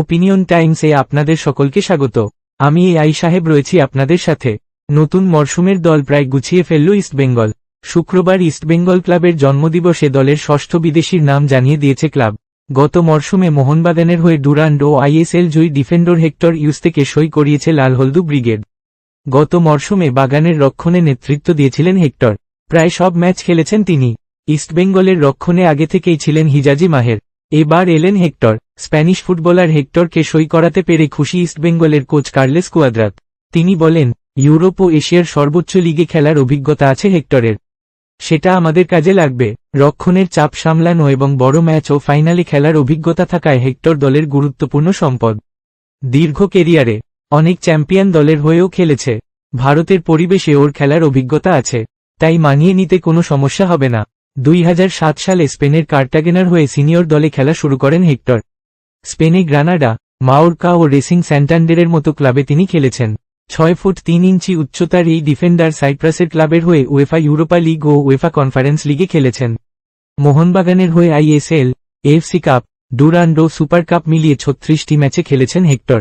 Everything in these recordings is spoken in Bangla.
ওপিনিয়ন টাইমসে আপনাদের সকলকে স্বাগত। আমি এ আই সাহেব রয়েছি আপনাদের সাথে। নতুন মরশুমের দল প্রায় গুছিয়ে ফেলল ইস্টবেঙ্গল শুক্রবার ইস্টবেঙ্গল ক্লাবের জন্মদিবসে দলের ষষ্ঠ বিদেশির নাম জানিয়ে দিয়েছে ক্লাব। গত মরশুমে মোহনবাগানের হয়ে ডুরান্ড ও আইএসএল জয়ী ডিফেন্ডর হেক্টর ইউস্তেকে সই করিয়েছে লালহলদু ব্রিগেড। গত মরশুমে বাগানের রক্ষণে নেতৃত্ব দিয়েছিলেন হেক্টর। প্রায় সব ম্যাচ খেলেছেন তিনি। ইস্টবেঙ্গলের রক্ষণে আগে থেকেই ছিলেন হিজাজি মাহের। এবার এলেন হেক্টর। স্প্যানিশ ফুটবলার হেক্টরকে সই করাতে পেরে খুশি ইস্টবেঙ্গলের কোচ কার্লেস কুয়াদ্রাত। তিনি বলেন, ইউরোপ ও এশিয়ার সর্বোচ্চ লিগে খেলার অভিজ্ঞতা আছে হেক্টরের। সেটা আমাদের কাজে লাগবে। রক্ষণের চাপ সামলানো এবং বড় ম্যাচ ও ফাইনালে খেলার অভিজ্ঞতা থাকায় হেক্টর দলের গুরুত্বপূর্ণ সম্পদ। দীর্ঘ কেরিয়ারে অনেক চ্যাম্পিয়ন দলের হয়েও খেলেছে। ভারতের পরিবেশে ওর খেলার অভিজ্ঞতা আছে। তাই মানিয়ে নিতে কোনো সমস্যা হবে না। দুই হাজার সাত সালে স্পেনের কার্টাগেনার হয়ে সিনিয়র দলে খেলা শুরু করেন হেক্টর। স্পেনে গ্রানাডা মাওরকা ও রেসিং স্যান্টান্ডেরের মতো ক্লাবে তিনি খেলেছেন। ছয় ফুট তিন ইঞ্চি উচ্চতার এই ডিফেন্ডার সাইপ্রাসের ক্লাবের হয়ে উয়েফা ইউরোপা লিগ ও উয়েফা কনফারেন্স লিগে খেলেছেন। মোহনবাগানের হয়ে আইএসএল এফসি কাপ, ডুরান্ডো সুপার কাপ মিলিয়ে ছত্রিশটি ম্যাচে খেলেছেন হেক্টর।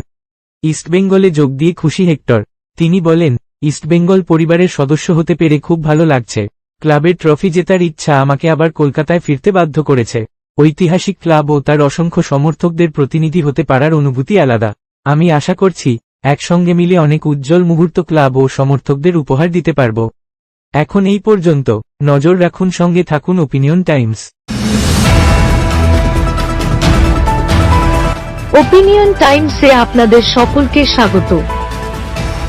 ইস্টবেঙ্গলে যোগ দিয়ে খুশি হেক্টর। তিনি বলেন ইস্টবেঙ্গল পরিবারের সদস্য হতে পেরে খুব ভালো লাগছে। ক্লাবের ট্রফি জেতার ইচ্ছা আমাকে আবার কলকাতায় ফিরতে বাধ্য করেছে। ঐতিহাসিক ক্লাব ও তার অসংখ্য সমর্থকদের প্রতিনিধি হতে পারার অনুভূতি আলাদা। আমি আশা করছি, একসঙ্গে মিলে অনেক উজ্জ্বল মুহূর্ত ক্লাব ও সমর্থকদের উপহার দিতে পারব। এখন এই পর্যন্ত, নজর রাখুন সঙ্গে থাকুন ওপিনিয়ন টাইমস। ওপিনিয়ন টাইমসে আপনাদের সকলকে স্বাগত।